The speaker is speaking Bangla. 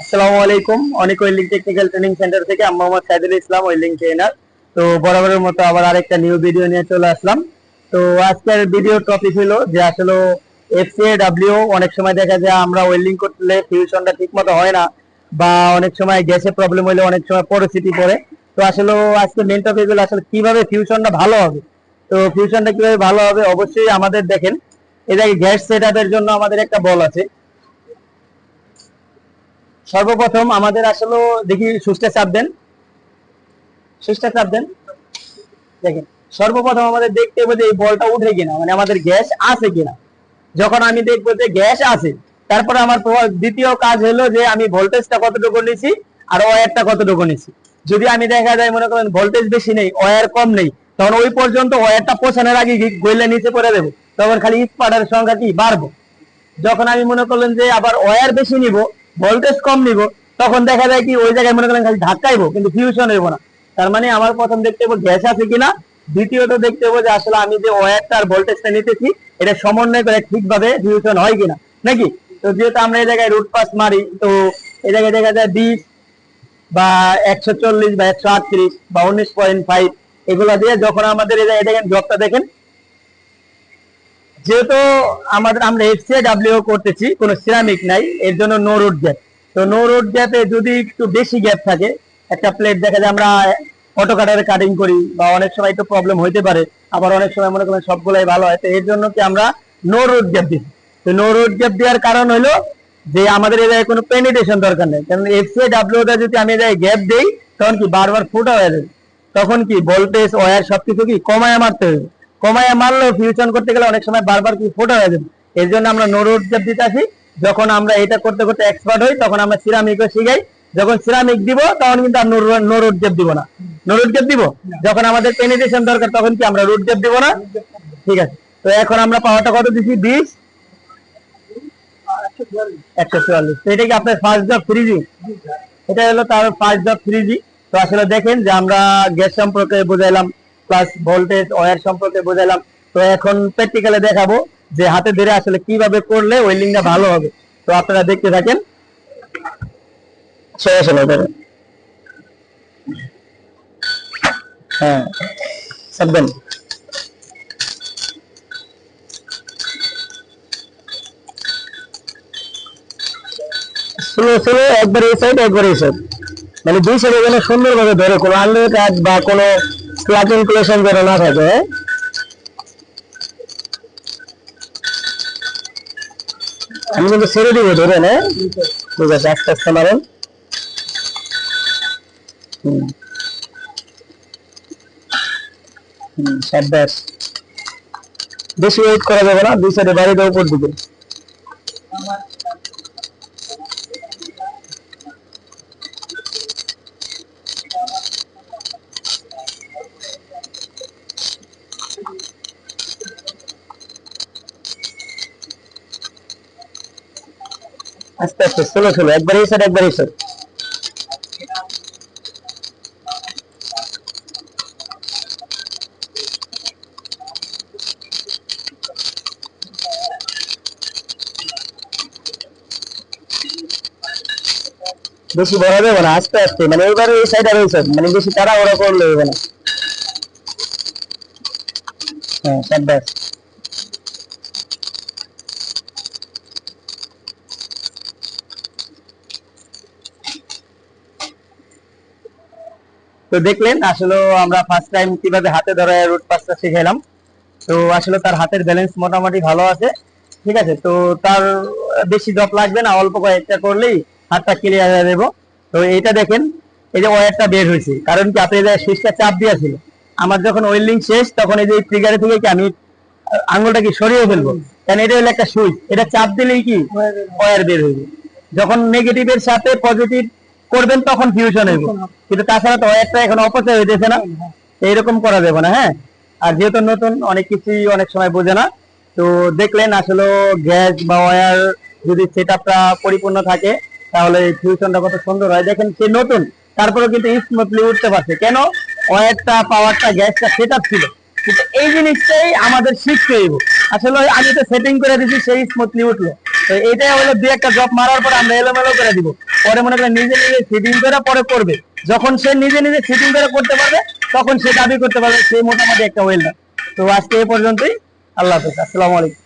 আসসালামু আলাইকুম। অনেক ওয়েল্ডিং টেকনিক্যাল ট্রেনিং সেন্টার থেকে আমি মোহাম্মদ সাইদুল ইসলাম ওয়েল্ডিং ট্রেনার তো বরাবরের মতো আবার আরেকটা নিউ ভিডিও নিয়ে চলে আসলাম। তো আজকের ভিডিও টপিক হলো যে আসলে এফসিএ ডাব্লিউ অনেক সময় দেখা যায় আমরা ওয়েল্ডিং করলে ফিউশনটা ঠিক মতো হয় না বা অনেক সময় গ্যাসের প্রবলেম হলে অনেক সময় পরিস্থিতি পড়ে। তো আসলে আজকে মেন টপিক হলো আসলে কীভাবে ফিউশনটা ভালো হবে? তো ফিউশনটা কীভাবে ভালো হবে? অবশ্যই আমাদের দেখেন। জায়গায় গ্যাস সেট জন্য আমাদের একটা বল আছে। সর্বপ্রথম আমাদের আসলে দেখি সুস্থে চাপ দেন। সুস্থে চাপ দেন। দেখেন, সর্বপ্রথম আমাদের দেখতে হবে যে এই বলটা উঠে কিনা মানে আমাদের গ্যাস আছে কিনা। যখন আমি দেখব যে গ্যাস আছে, তারপরে আমার দ্বিতীয় কাজ হলো যে আমি ভোল্টেজটা কতটুকু নিছি আর ওয়ারটা কতটুকু নিছি। যদি আমি দেখা যায়, মনে করেন ভোল্টেজ বেশি নেই ওয়ার কম নেই, তখন ওই পর্যন্ত ওয়ারটা পৌঁছানোর আগে গইলে নিচে পড়ে দেবো। তখন খালি স্পাটার সংখ্যা কি? বাড়বো। যখন আমি মনে করলেন যে আবার ওয়ার বেশি নিব ভোল্টেজ কম নিব, তখন দেখা যায় কি ওই জায়গায় মনে করলেন খালি ধাক্কাইবো, কিন্তু ফিউশন হইব না। তার মানে আমার প্রথম দেখতে হবে গ্যাস আছে কিনা, দ্বিতীয়ত দেখতে হবে যে আসলে আমি যে ওয়্যারটা আর ভোল্টেজটা নিতেছি, এটা সমন্বয় করে ঠিকভাবে ফিউশন হয় কিনা, নাকি? তো যেহেতু আমরা এই জায়গায় রুট পাস মারি, তো এই জায়গায় দেখা যায় বিশ বা একশো চল্লিশ বা একশো আটত্রিশ বা উনিশ পয়েন্ট ফাইভ এগুলো দিয়ে যখন আমাদের এই জায়গায় দেখেন জবটা দেখেন যেহেতু আমাদের আমরা এফসিআই ডাব্লিউ করতেছি, কোনো সিরামিক নাই, এর জন্য নো রোড গ্যাপ তো নো রোড গ্যাপে যদি একটু বেশি গ্যাপ থাকে, একটা প্লেট দেখা যায় আমরা অটো কাটারে কাটিং করি, বা অনেক সময় তো প্রবলেম হইতে পারে, আবার অনেক সময় মনে করেন সবগুলাই ভালো হয়, তো এর জন্য কি আমরা নো রোড গ্যাপ দিই। তো নো রোড গ্যাপ দেওয়ার কারণ হলো যে আমাদের এই কোনো পেনিটেশন দরকার নেই। কারণ এফসিআই ডাব্লিউ টা যদি আমি এই গ্যাপ দেই, তখন কি বারবার ফুটা হয়ে যাবে? তখন কি ভোল্টেজ ওয়্যার সবকিছু কি কমায় মারতে হবে? কমায় মারলেও ফিউশন করতে গেলে অনেক সময় বারবার কি ফোটা হয়ে যাবে। এর জন্য আমরা নো রোড গ্যাপ দিতে আসি। যখন আমরা এটা করতে করতে এক্সপার্ট হই, তখন আমরা সিরামিকও শিখাই। যখন সিরামিক দিব, তখন কিন্তু আর নো রোড গ্যাপ দিব না। নো রোড গ্যাপ দিব? যখন আমাদের পেনিটেশন দরকার, তখন কি আমরা রোড গ্যাপ দিব না? ঠিক আছে। তো এখন আমরা পাওয়ারটা কত দিচ্ছি বিশ? একশো চুয়াল্লিশ। এটা কি আপনার ফার্স্ট জব থ্রি জি এটা হলো তার ফার্স্ট জব থ্রি জি তো আসলে দেখেন যে আমরা গ্যাস সম্পর্কে বুঝাইলাম। প্লাস ভোল্টেজ ওয়্যার সম্পর্কে বুঝাইলাম তো এখন প্র্যাকটিক্যালে দেখাবো যে হাতে ধরে আসলে কীভাবে করলে ওয়েল্ডিংটা ভালো হবে। তো আপনারা দেখতে থাকেন। হ্যাঁ স্লো স্লো একবার এই সাইড একবার এই সাইড মানে দুই সাইডে যেন সুন্দরভাবে ধরে কোনো আন্ডার কাজ বা কোনো প্লাগ ইনকুলেশন যেন না থাকে? আমি কিন্তু ছেড়ে দিব ধরে না। ঠিক আছে আস্তে আস্তে মারেন। সাব্বাস বেশি ওয়েট করা যাবে না, দুই সাইডে বাড়ি দেওয়া উপর দিকে। আস্তে আস্তে স্লো স্লো একবার এই সাইড একবার এই সাইড বেশি বড় যাবে না, আস্তে আস্তে মানে এবার এই সাইড আর ওই সাইড মানে বেশি তারা ওরা করলে হবে না। হ্যাঁ সাব্বাস। তো দেখলেন আসলে আমরা ফার্স্ট টাইম কীভাবে হাতে ধরে রুট পাসটা শিখাইলাম। তো আসলে তার হাতের ব্যালেন্স মোটামুটি ভালো আছে ঠিক আছে? তো তার বেশি জব লাগবে না অল্প কয়েকটা করলেই হাতটা ক্লিয়ার হয়ে দেবো তো এইটা দেখেন এই যে ওয়ারটা বের হয়েছে। কারণ কি আপনি যে সুইচটা চাপ দিয়েছিল আমার যখন ওয়েল্ডিং শেষ তখন এই যে ট্রিগারে থেকে কি আমি আঙুলটা কি সরিয়ে ফেলব? কারণ এটা হলো একটা সুইচ? এটা চাপ দিলেই কি? ওয়ার বের হইবে যখন নেগেটিভের সাথে পজিটিভ করবেন তখন ফিউশন হইব। কিন্তু তাছাড়া তো ওয়ারটা এখন অপচয় হইতেছে না। এইরকম করা যাবে না হ্যাঁ? আর যেহেতু নতুন অনেক কিছুই অনেক সময় বোঝে না। তো দেখলেন আসলে গ্যাস বা ওয়্যার যদি সেট পরিপূর্ণ থাকে তাহলে ফিউশনটা কত সুন্দর হয়। দেখেন সে নতুন তারপরে কিন্তু স্মুথলি উঠতে পারছে। কেন? ওয়্যারটা পাওয়ারটা গ্যাসটা সেট আপ ছিল। কিন্তু এই জিনিসটাই আমাদের শিখতে হইব। আসলে আমি তো সেটিং করে দিছি সেই স্মুথলি উঠল। তো এইটাই হলো দুই একটা জব মারার পর আমরা এলোমেলো করে দিব। পরে মনে করেন নিজে নিজে ফিটিং করে পরে করবে। যখন সে নিজে নিজে ফিটিং করে করতে পারবে, তখন সে দাবি করতে পারবে, সে মোটামুটি একটা ওয়েল্ডার তো আজকে এই পর্যন্তই। আল্লাহ হাফেজ। আসসালামু আলাইকুম।